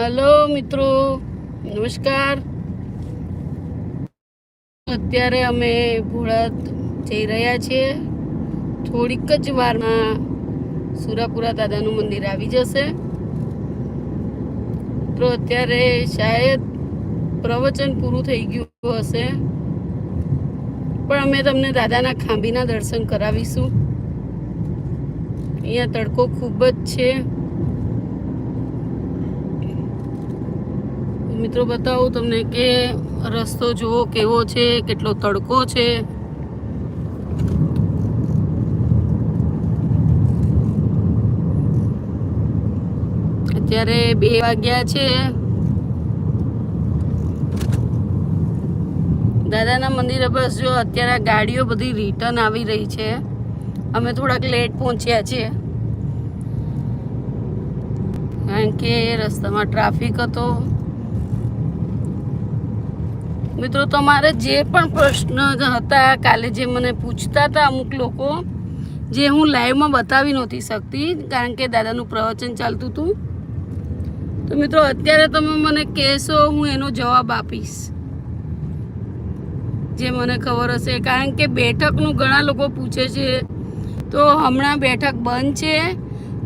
Hello, મિત્રો. નમસ્કાર. અત્યારે અમે ભોળાત જઈ રહ્યા છીએ. થોડીક જ વારમાં સુરાપુરા દાદાનું મંદિર આવી જશે. તો અત્યારે શાયદ પ્રવચન પૂરું થઈ ગયું હશે. પણ અમે તમને દાદાના ખાંભીના દર્શન કરાવીશું. અહીંયા તડકો ખૂબ જ છે. મિત્રો બતાવું તમને કે રસ્તો જુઓ કેવો છે, કેટલો તડકો છે. અત્યારે બે વાગ્યા છે. દાદાના મંદિરે બસ જો અત્યારે ગાડીઓ બધી રિટર્ન આવી રહી છે. અમે થોડાક લેટ પહોંચ્યા છીએ. કારણ કે રસ્તામાં ટ્રાફિક હતો. મિત્રો, તમારે જે પણ પ્રશ્ન હતા, કાલે જે મને પૂછતા હતા અમુક લોકો, જે હું લાઈવમાં બતાવી નહોતી શકતી, કારણ કે દાદાનું પ્રવચન ચાલતું હતું. તો મિત્રો, અત્યારે તમે મને કહેશો, હું એનો જવાબ આપીશ. જે મને ખબર હશે, કારણ કે બેઠકનું ઘણા લોકો પૂછે છે. તો હમણાં બેઠક બંધ છે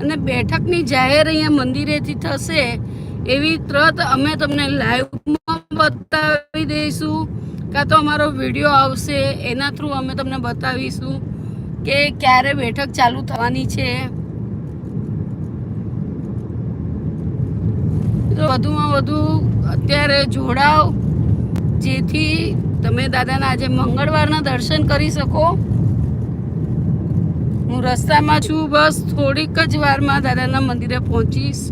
અને બેઠકની જાહેર અહીંયા મંદિરેથી થશે એવી તરત અમે તમને લાઈવમાં બતાવી દઈશું કાં તો અમારો વીડિયો આવશે, એના થ્રુ અમે તમને બતાવીશું કે ક્યારે બેઠક ચાલુ થવાની છે. તો વધુમાં વધુ અત્યારે જોડાવ, જેથી તમે દાદાના આજે મંગળવારના દર્શન કરી શકો. હું રસ્તામાં છું, બસ થોડીક જ વારમાં દાદાના મંદિરે પહોંચીશ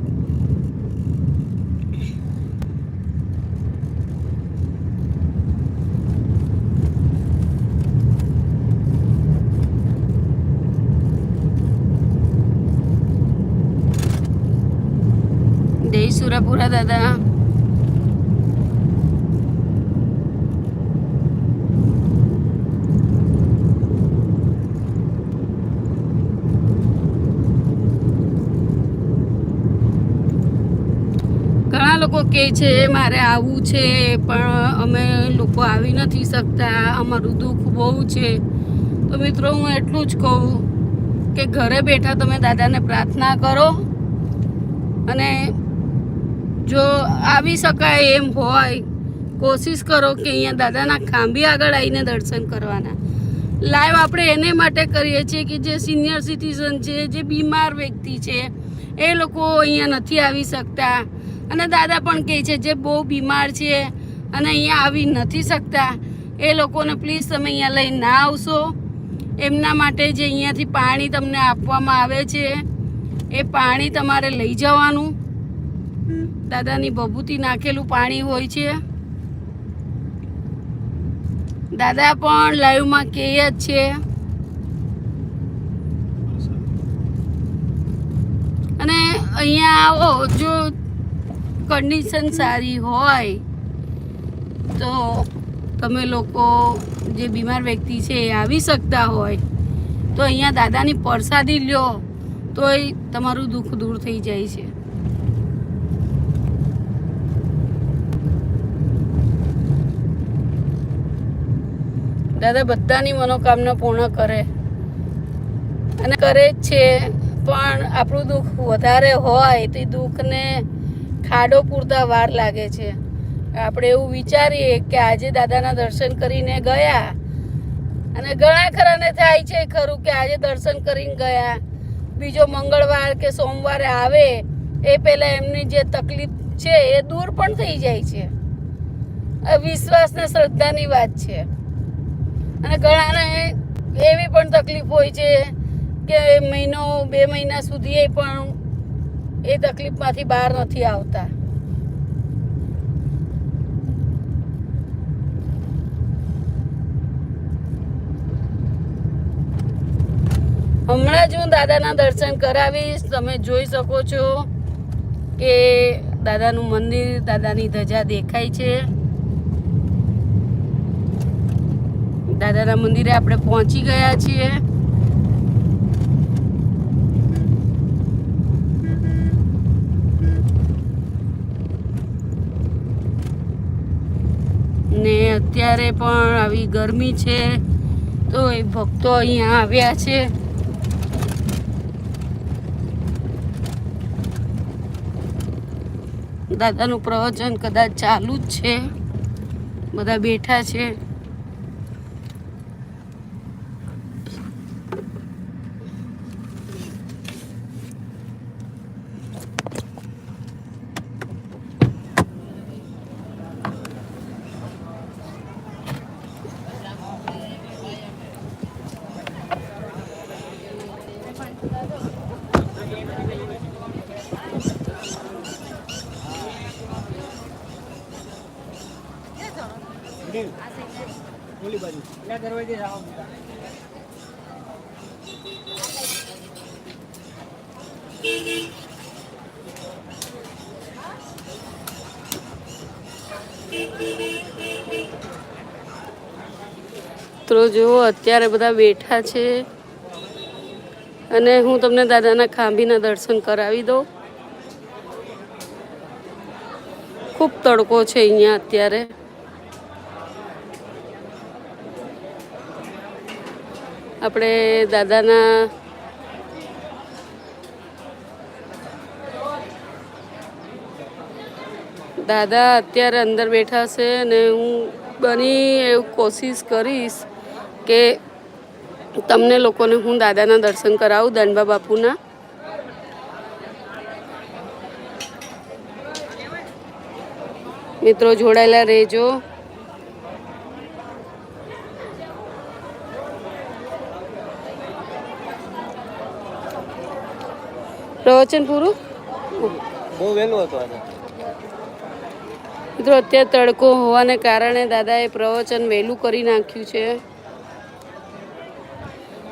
જય સુરાપુરા દાદા. લોકો કહે છે, મારે આવવું છે, પણ અમે લોકો આવી નથી શકતા. અમારું દુઃખ બહુ છે. તો મિત્રો, હું એટલું જ કહું કે ઘરે બેઠા તમે દાદાને પ્રાર્થના કરો અને જો આવી શકાય એમ હોય, કોશિશ કરો કે અહીંયા દાદાના ખાંભી આગળ આવીને દર્શન કરવાના. લાઈવ આપણે એને માટે કરીએ છીએ કે જે સિનિયર સિટીઝન છે, જે બીમાર વ્યક્તિ છે, એ લોકો અહીંયા નથી આવી શકતા. અને દાદા પણ કહે છે, જે બહુ બીમાર છે અને અહીંયા આવી નથી શકતા, એ લોકોને પ્લીઝ તમે અહીંયા લઈ ના આવશો. એમના માટે જે અહીંયાથી પાણી તમને આપવામાં આવે છે, એ પાણી તમારે લઈ જવાનું. દાદાની ભભૂતિ નાખેલું પાણી હોય છે. દાદા પણ લાઈવમાં કહે જ છે. અને અહીંયા આવો, જો કન્ડિશન સારી હોય, તો તમે લોકો જે બીમાર વ્યક્તિ છે એ આવી શકતા હોય. તો અહીંયા દાદાની પ્રસાદી લ્યો, તોય તમારું દુઃખ દૂર થઈ જાય છે. દાદા બધાની મનોકામના પૂર્ણ કરે. અને કરે જ છે, પણ આપણું દુઃખ વધારે હોય તો દુઃખને ખાડો પૂરતા વાર લાગે છે. આપણે એવું વિચારીએ કે આજે દાદાના દર્શન કરીને ગયા. અને ઘણા ખરાને થાય છે ખરું કે આજે દર્શન કરીને ગયા. બીજો મંગળવાર કે સોમવારે આવે, એ પહેલાં એમની જે તકલીફ છે એ દૂર પણ થઈ જાય છે. વિશ્વાસ ને શ્રદ્ધાની વાત છે. અને ઘણાને એવી પણ તકલીફ હોય છે કે મહિનો, બે મહિના સુધી પણ એ તકલીફમાંથી બહાર નથી આવતા. હમણાં જ હું દાદાના દર્શન કરાવીશ. તમે જોઈ શકો છો કે દાદાનું મંદિર, દાદાની ધજા દેખાય છે. દાદાના મંદિરે આપણે પહોંચી ગયા છીએ. ને અત્યારે પણ આવી ગરમી છે, તો એ ભક્તો અહીંયા આવ્યા છે. દાદાનું પ્રવચન કદાચ ચાલુ જ છે. બધા બેઠા છે. તો જુઓ અત્યારે બધા બેઠા છે. અને હું તમને દાદાના ખાંભીના દર્શન કરાવી દઉં. ખૂબ તડકો છે અહીંયા અત્યારે. આપણે દાદાના દાદા અત્યારે અંદર બેઠા છે અને હું બની એવું કોશિશ કરીશ કે તમને લોકોને હું દાદાના દર્શન કરાવું, દાનબા બાપુના. મિત્રો જોડાયેલા રહેજો. પ્રવચન પૂરું? બહુ વહેલું હતું આજે. મિત્રો અત્યારે તડકો હોવાને કારણે દાદાએ પ્રવચન વહેલું કરી નાખ્યું છે.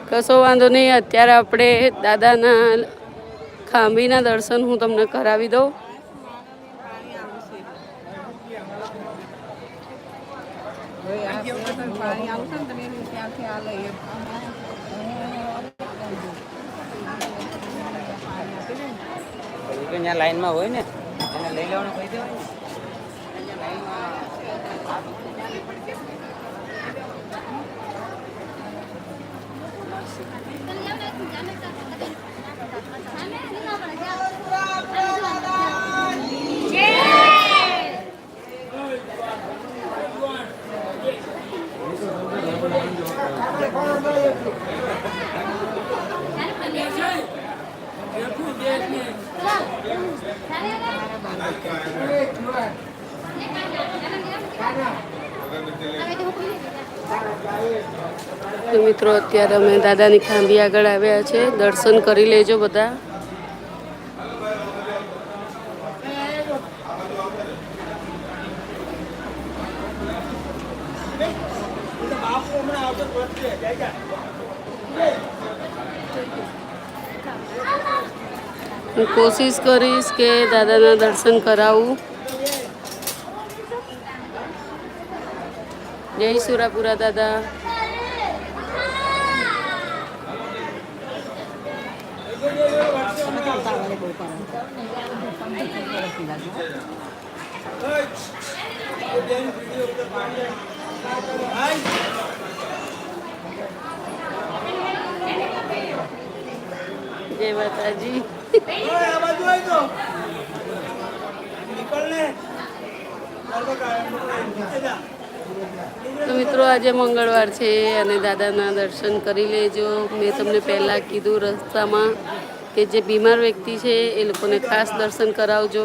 કશો વાંધો નહીં અત્યારે આપણે દાદાના ખાંભીના દર્શન હું તમને કરાવી દઉં. એ તો ત્યાં લાઈનમાં હોય ને એને લઈ લેવાનું કહી દેવાય ને. તો મિત્રો અત્યારે અમે દાદાની ખાંભી આગળ આવ્યા છે. દર્શન કરી લેજો બધા. હું કોશિશ કરીશ કે દાદાના દર્શન કરાવું જય સુરાપુરા દાદા જય માતાજી તો મિત્રો આજે મંગળવાર છે અને દાદાના દર્શન કરી લેજો. મેં તમને પહેલાં કીધું રસ્તામાં કે જે બીમાર વ્યક્તિ છે એ લોકોને ખાસ દર્શન કરાવજો.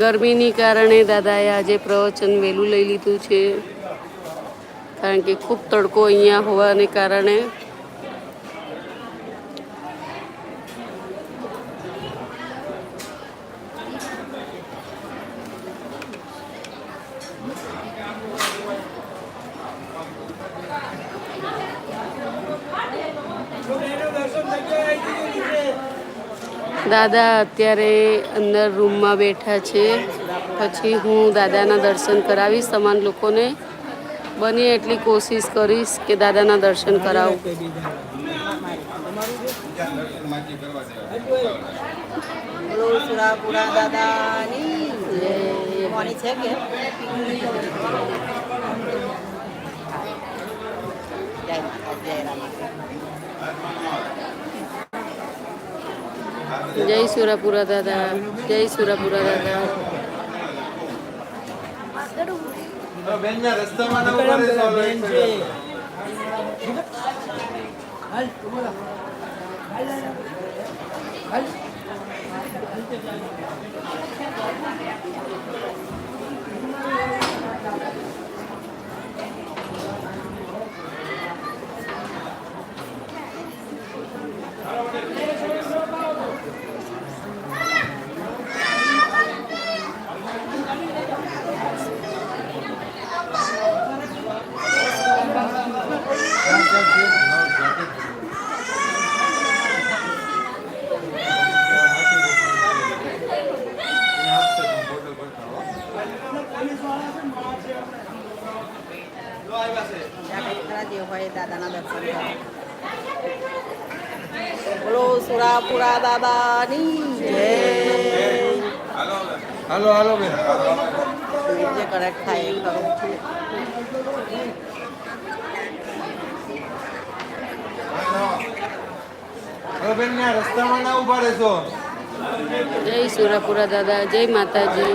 ગરમીની કારણે દાદાએ આજે પ્રવચન વહેલું લઈ લીધું છે. કારણ કે ખૂબ તડકો અહીંયા હોવાને કારણે દાદા અત્યારે અંદર રૂમમાં બેઠા છે. પછી હું દાદાના દર્શન કરાવીશ સમાન લોકોને. બની એટલી કોશિશ કરીશ કે દાદાના દર્શન કરાવું. જય. જય સુરાપુરા દાદા જય સુરાપુરા દાદા બેનના રસ્તામાં ના ઊભા રહેશો, હાલો એક મિનિટ. જ્યાં કંઈ ખરા જે હોય દાદાના દર્શન કરો બોલો સુરાપુરા દાદાની જય હાલો હાલો બેન જે કરેક્ટ થાય એ કરું હવે બેન ના રસ્તામાં ના ઊભા રહેશો જય સુરાપુરા દાદા જય માતાજી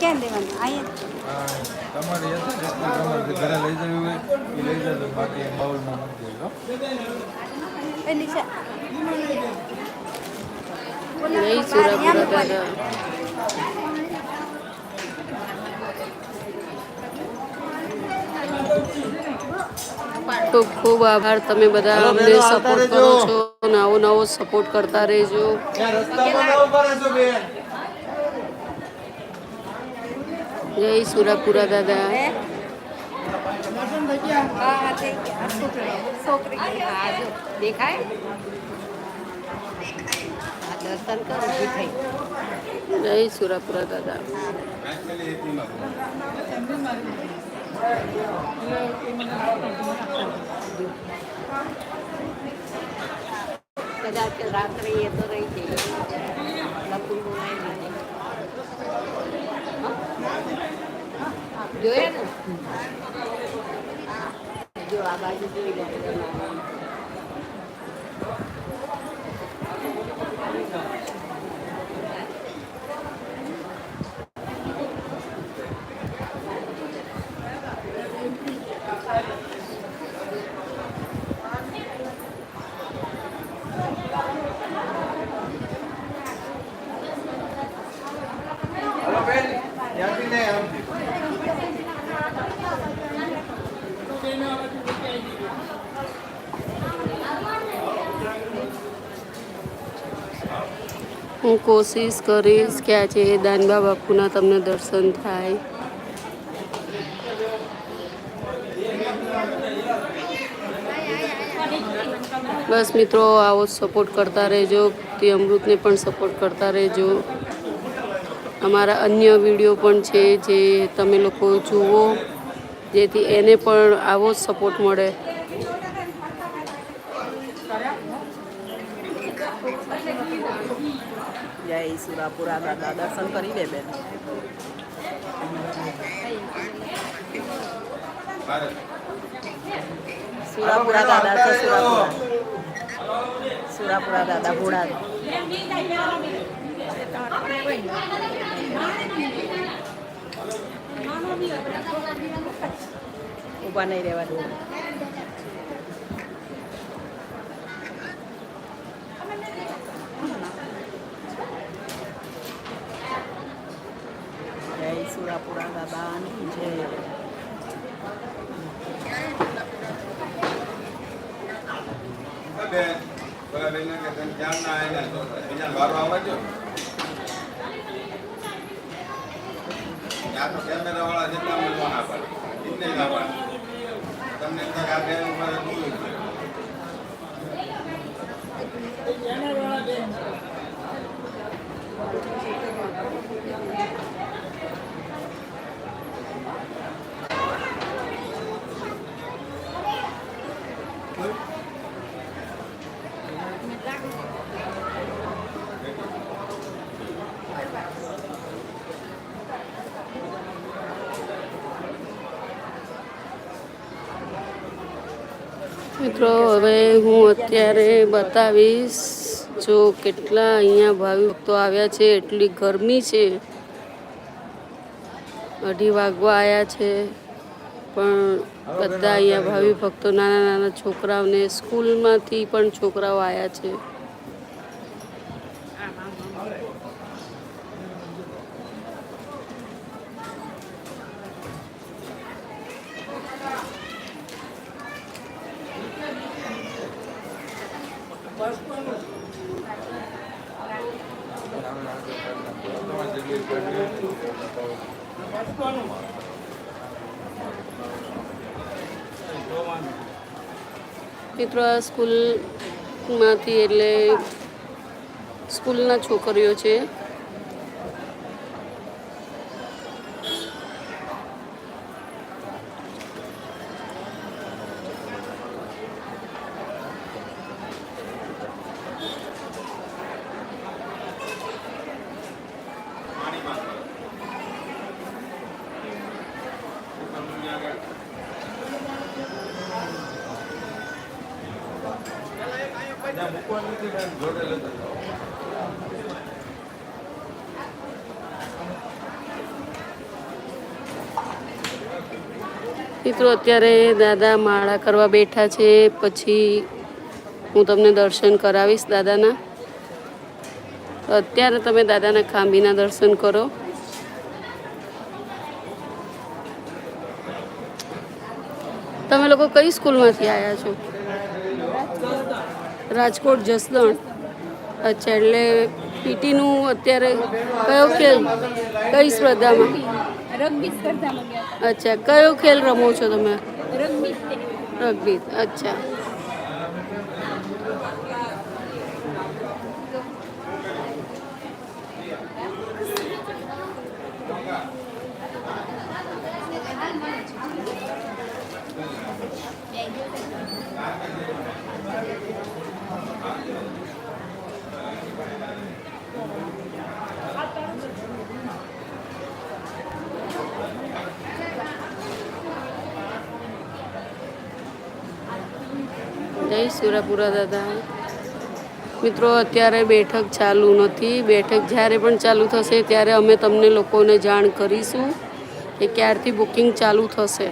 ક્યાં દેવાનું અહીંયા તમારે યથાશક્તિ તમારે જે ઘરે લઈ જવી હોય એ લઈ જજો. બાકી બાઉલમાં મૂકી દેજો. એ નિશા જય સુરાપુરા દાદા ખૂબ ખૂબ આભાર. તમે બધા હલો, અમને બેનો, આવતા સપોર્ટ કરો રહેજો. છો. નવો નવો સપોર્ટ કરતા રહેજો. ત્યાં રસ્તામાં ના ઊભા રહેશો બેન? જય સુરાપુરા દાદા. દેખાય? દર્શન કરો થઈ. જય સુરાપુરા દાદા. કદાચ રાત્રે એ તો રહી જઈએ લખું બોલાવી જોઈએ ને જો આ બાજુ જોઈ લો હાલો હું કોશિશ કરીશ કે આજે દાનબા બાપુના તમને દર્શન થાય. બસ મિત્રો, આવો સપોર્ટ કરતા રહેજો. તે અમૃતને પણ સપોર્ટ કરતા રહેજો. અમારા અન્ય વીડિયો પણ છે જે તમે લોકો જુઓ. જેથી એને પણ આવો જ સપોર્ટ મળે. જય સુરાપુરા દાદા. દર્શન કરી લે બેન. સુરાપુરા દાદા છે સુરાપુરા સુરાપુરા દાદા, ભોળા. ઊભા નહીં રહેવા દે જય સુરાપુરા દાદાની જય બેન પેલા બેન કે તમે ધ્યાન ના આવેલા તો બીજા વારો આવવા દો ત્યાં તો કેમેરા વાળા જેટલા મળવા ના પાડે. એટલે ના પાડે. તમને આ મિત્રો, હવે હું અત્યારે બતાવીશ, જો કેટલા અહીંયા ભાવિ ભક્તો આવ્યા છે, એટલી ગરમી છે. અઢી વાગવા આવ્યા છે, પણ બધા અહીંયા ભાવિ ભક્તો નાના નાના છોકરાઓને સ્કૂલમાંથી પણ છોકરાઓ આવ્યા છે. મિત્રો આ સ્કૂલમાંથી એટલે સ્કૂલના છોકરીઓ છે. મિત્રો, અત્યારે દાદા માળા કરવા બેઠા છે. પછી હું તમને દર્શન કરાવીશ દાદાના. અત્યારે તમે દાદાના ખાંભીના દર્શન કરો. તમે લોકો કઈ સ્કૂલમાંથી આવ્યા છો? રાજકોટ જસદણ. અચ્છા, એટલે પીટીનું અત્યારે કયો ખેલ? કઈ સ્પર્ધામાં? રગ્બી સ્પર્ધામાં ગયા અચ્છા કયો ખેલ રમો છો તમે? રગ્બી. રગ્બી અચ્છા. જય સુરાપુરા દાદા. મિત્રો, અત્યારે બેઠક ચાલુ નથી. બેઠક જ્યારે પણ ચાલુ થશે ત્યારે અમે તમને લોકોને જાણ કરીશું કે ક્યારથી બુકિંગ ચાલુ થશે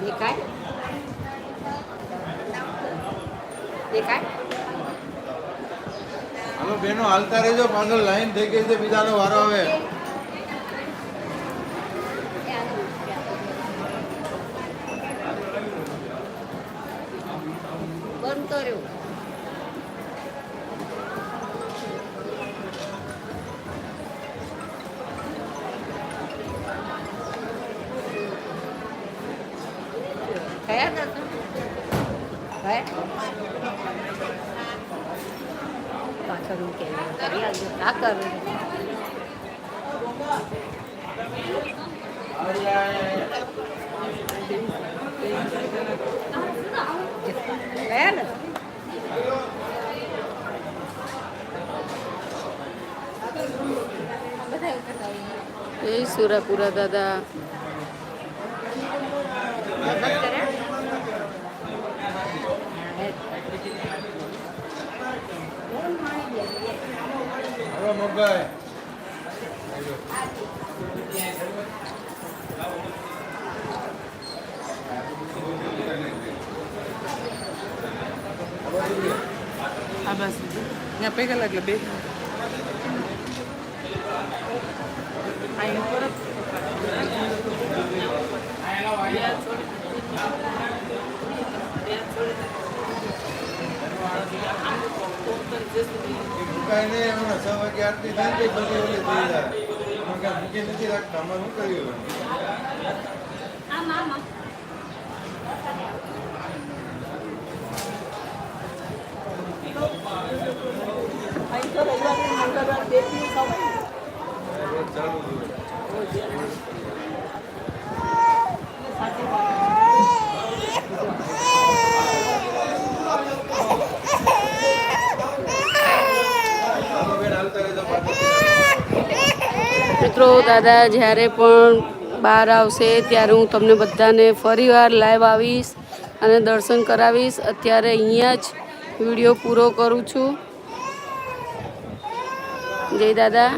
દેખાય દેખાય હાલો હાલતા રહેજો પાછળ લાઈન થઈ ગઈ છે બીજાનો વારો આવે. કયા દર્શન કયા પાછળનું કેમેરો કરી આવજો આ કરું ગયા ને જય સુરાપુરા દાદા મહેનત કરે હવે મગાઈ આ બસ ત્યાં પૈકા એટલે બે અહીં મુકાઈ નહીં હમણાં છ વાગે આરતી થાય ને બધી ઓલી થઈ જાય મૂકી નથી રાખતા અમારે શું કર્યું. ચાલો બેન, હાલતા રહેજો પાછળ. મિત્રો, દાદા, જ્યારે પણ બહાર આવશે, ત્યારે હું તમને બધાને ફરીવાર લાઈવ આવીશ અને દર્શન કરાવીશ. અત્યારે અહીંયા જ વીડિયો પૂરો કરું છું. જય દાદા.